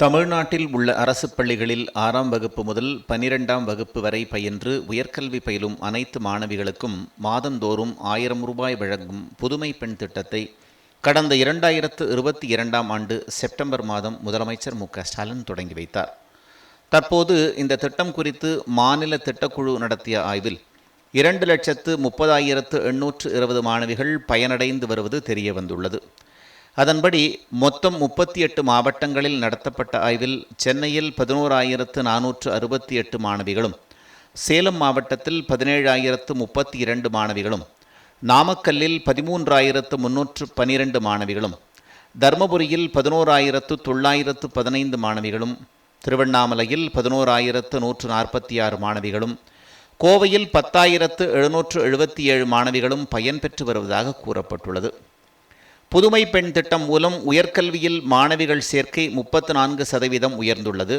தமிழ்நாட்டில் உள்ள அரசு பள்ளிகளில் ஆறாம் வகுப்பு முதல் பனிரெண்டாம் வகுப்பு வரை பயின்று உயர்கல்வி பயிலும் அனைத்து மாணவிகளுக்கும் மாதந்தோறும் ஆயிரம் ரூபாய் வழங்கும் புதுமை பெண் திட்டத்தை கடந்த இரண்டாயிரத்து இருபத்தி இரண்டாம் ஆண்டு செப்டம்பர் மாதம் முதலமைச்சர் மு ஸ்டாலின் தொடங்கி வைத்தார். தற்போது இந்த திட்டம் குறித்து மாநில திட்டக்குழு நடத்திய ஆய்வில் இரண்டு லட்சத்து முப்பதாயிரத்து எண்ணூற்று இருபது மாணவிகள் பயனடைந்து வருவது தெரிய வந்துள்ளது அதன்படி மொத்தம் முப்பத்தி எட்டு மாவட்டங்களில் நடத்தப்பட்ட ஆய்வில் சென்னையில் பதினோராயிரத்து நானூற்று அறுபத்தி எட்டு மாணவிகளும் சேலம் மாவட்டத்தில் பதினேழாயிரத்து முப்பத்தி இரண்டு மாணவிகளும் நாமக்கல்லில் பதிமூன்றாயிரத்து முன்னூற்று பனிரெண்டு மாணவிகளும் தருமபுரியில் பதினோராயிரத்து தொள்ளாயிரத்து பதினைந்து மாணவிகளும் திருவண்ணாமலையில் பதினோராயிரத்து நூற்று நாற்பத்தி ஆறு மாணவிகளும் கோவையில் பத்தாயிரத்து எழுநூற்று எழுபத்தி ஏழு மாணவிகளும் பயன்பெற்று வருவதாக கூறப்பட்டுள்ளது. புதுமை பெண் திட்டம் மூலம் உயர்கல்வியில் மாணவிகள் சேர்க்கை முப்பத்து நான்கு சதவீதம் உயர்ந்துள்ளது.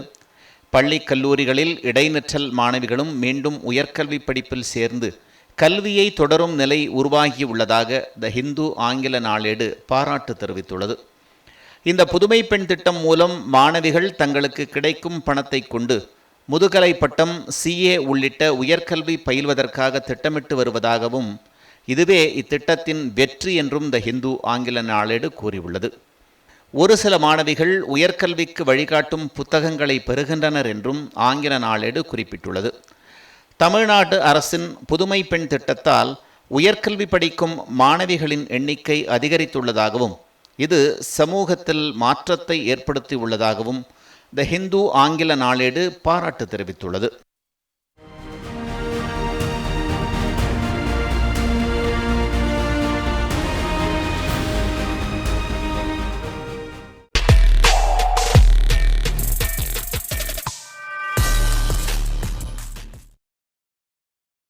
பள்ளி கல்லூரிகளில் இடைநிற்றல் மாணவிகளும் மீண்டும் உயர்கல்வி படிப்பில் சேர்ந்து கல்வியை தொடரும் நிலை உருவாகியுள்ளதாக த ஹிந்து ஆங்கில நாளேடு பாராட்டு தெரிவித்துள்ளது. இந்த புதுமை பெண் திட்டம் மூலம் மாணவிகள் தங்களுக்கு கிடைக்கும் பணத்தை கொண்டு முதுகலை பட்டம் சிஏ உள்ளிட்ட உயர்கல்வி பயில்வதற்காக திட்டமிட்டு வருவதாகவும் இதுவே இத்திட்டத்தின் வெற்றி என்றும் த ஹிந்து ஆங்கில நாளேடு கூறியுள்ளது. ஒரு சில மாணவிகள் உயர்கல்விக்கு வழிகாட்டும் புத்தகங்களை பெறுகின்றனர் என்றும் ஆங்கில நாளேடு குறிப்பிட்டுள்ளது. தமிழ்நாடு அரசின் புதுமை பெண் திட்டத்தால் உயர்கல்வி படிக்கும் மாணவிகளின் எண்ணிக்கை அதிகரித்துள்ளதாகவும் இது சமூகத்தில் மாற்றத்தை ஏற்படுத்தியுள்ளதாகவும் த ஹிந்து ஆங்கில நாளேடு பாராட்டு தெரிவித்துள்ளது.